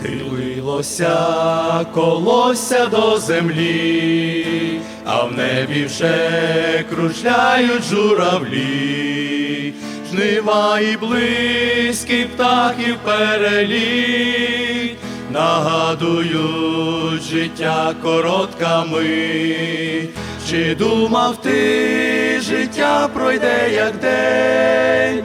Схилилося колося до землі, а в небі вже кружляють журавлі, жнива і близькі птахів переліт, нагадують життя коротка мить. Чи думав ти, життя пройде як день,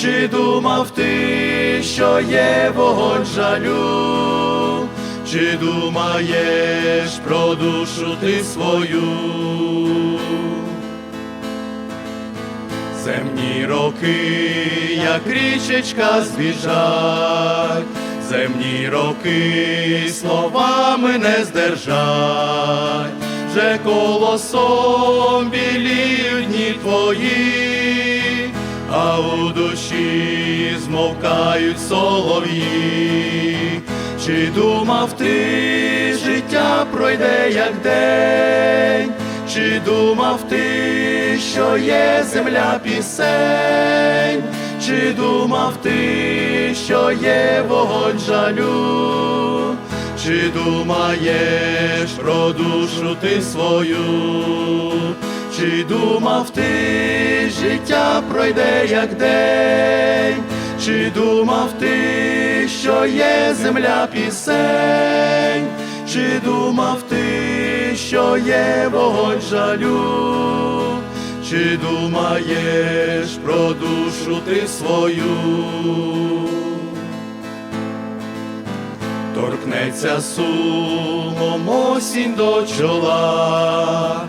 чи думав ти, що є вогонь жалю, чи думаєш про душу ти свою? Земні роки, як річечка збіжать, земні роки словами не здержать, вже колосом біліють дні твої, а у душі змовкають солов'ї. Чи думав ти, життя пройде як день, чи думав ти, що є земля пісень, чи думав ти, що є вогонь жалю, чи думаєш про душу ти свою, чи думав ти, життя пройде як день, чи думав ти, що є земля пісень, чи думав ти, що є вогонь жалю, чи думаєш про душу ти свою? Торкнеться сумом осінь до чола,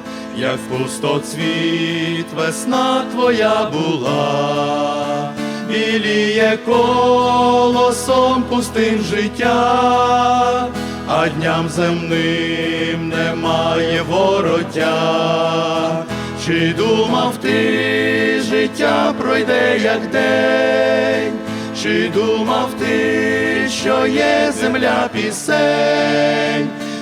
як пустоцвіт весна твоя була, біліє колосом пустим життя, а дням земним немає вороття. Чи думав ти, життя пройде як день, чи думав ти, що є земля пісень,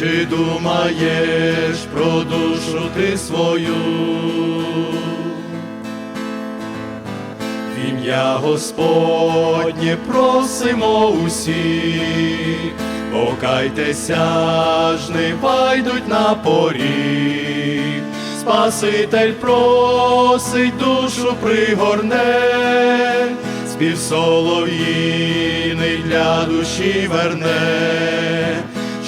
чи думаєш про душу ти свою? В ім'я Господнє просимо усіх, покайтеся, жнива йдуть на поріг. Спаситель просить душу пригорне, спів солов'їний для душі верне.